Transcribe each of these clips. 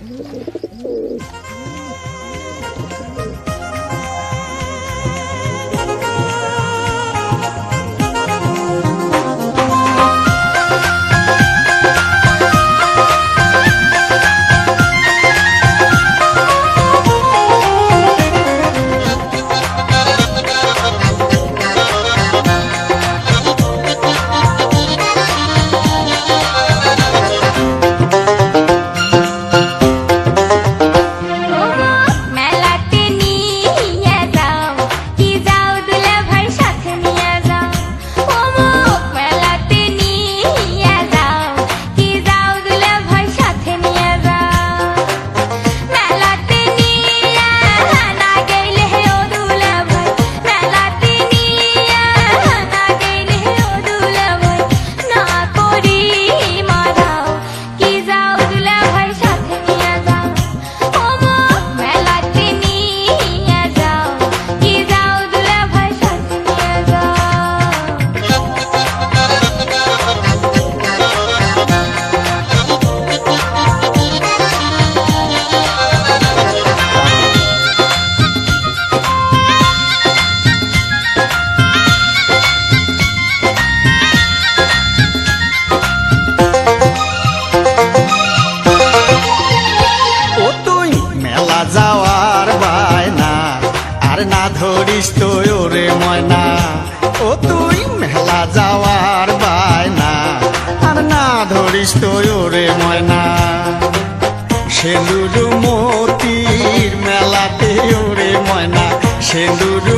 Oh, my God. রে ময়না, ও তুই মেলা যাওয়ার বায়না, আর না ধরিস তুই রে ময়না। সেলুর মতির মেলাতে ওরে ময়না সেলুর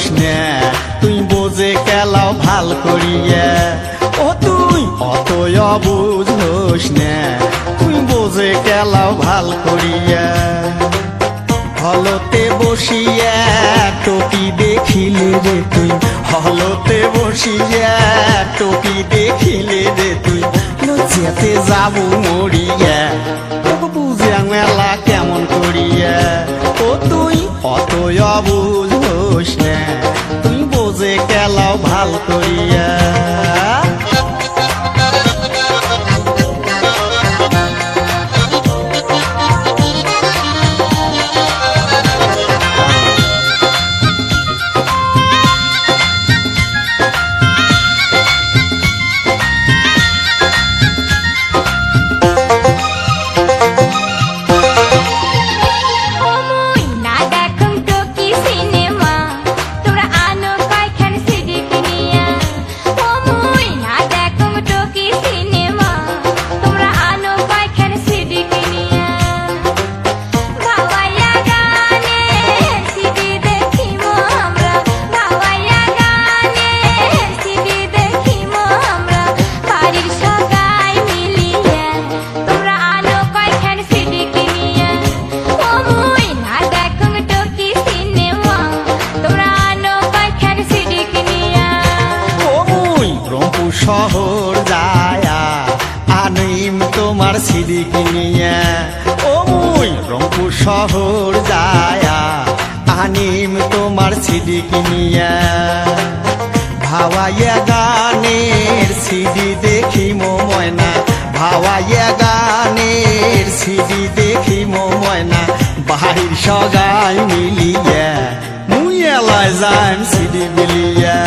মানুষ নে, তুই বোঝে কেলাও ভালো করিয়া। ও তুই অত অবুঝ নে, তুই বোঝে কেলাও ভালো করিয়া। হলতে বসিয়া টোপি দেখিলে রে তুই, হলতে বসিয়া টোপি দেখিলে রে তুই, লজ্জাতে যাব মরিয়া। সিডি কিনিয়া। ও মুই রংপুর শহর যায়া, আনিম তোমার কিনিয়া। ভাওয়াইয়া গানের সিডি দেখি মো ময়না, ভাওয়াইয়া গানের সিডি দেখি মো ময়না, বাহির সগাই মিলিয়া, মুই এলায় যাইম সিডি বিলিয়া